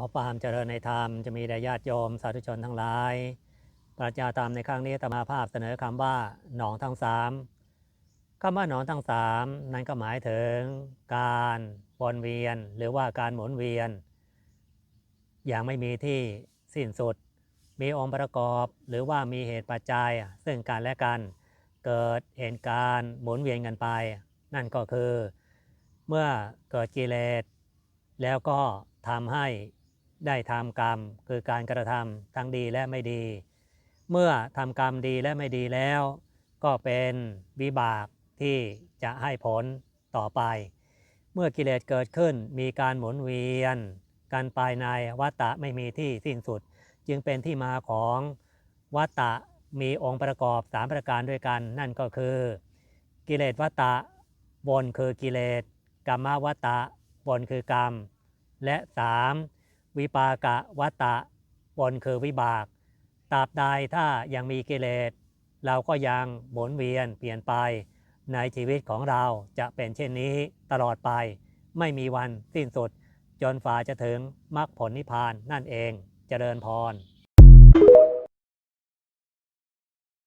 ขอความเจริญในธรรมจะมีแด่ญาติโยมสาธุชนทั้งหลาย ปรัชญาธรรมในครั้งนี้อาตมาภาพเสนอคำว่าหนองทั้งสามคำว่าหนองทั้งสามนั้นก็หมายถึงการวนเวียนหรือว่าการหมุนเวียน อย่างไม่มีที่สิ้นสุด มีองค์ประกอบหรือว่ามีเหตุปัจจัย ซึ่งกันและกันเกิดเหตุการณ์หมุนเวียนกันไป นั่นก็คือ เมื่อเกิดกิเลสแล้วก็ทำให้ ได้ทำกรรมคือการกระทำทั้งดีและไม่ดี เมื่อทำกรรมดีและไม่ดีแล้ว ก็เป็นวิบากที่จะให้ผลต่อไป เมื่อกิเลสเกิดขึ้นมีการหมุนเวียนกันไปในวัฏฏะไม่มีที่สิ้นสุด จึงเป็นที่มาของวัฏฏะมีองค์ประกอบ 3 ประการด้วยกันนั่นก็คือ กิเลสวัฏฏะบนคือกิเลสกรรมวัฏฏะบนคือกรรม และ 3. วิปากะวัตตะบนคือวิบากตราบใดถ้ายังมีกิเลส เราก็ยังหมุนเวียนเปลี่ยนไป ในชีวิตของเราจะเป็นเช่นนี้ตลอดไป ไม่มีวันสิ้นสุด จนฝ่าจะถึงมรรคผลนิพพานนั่นเองจเจริญพร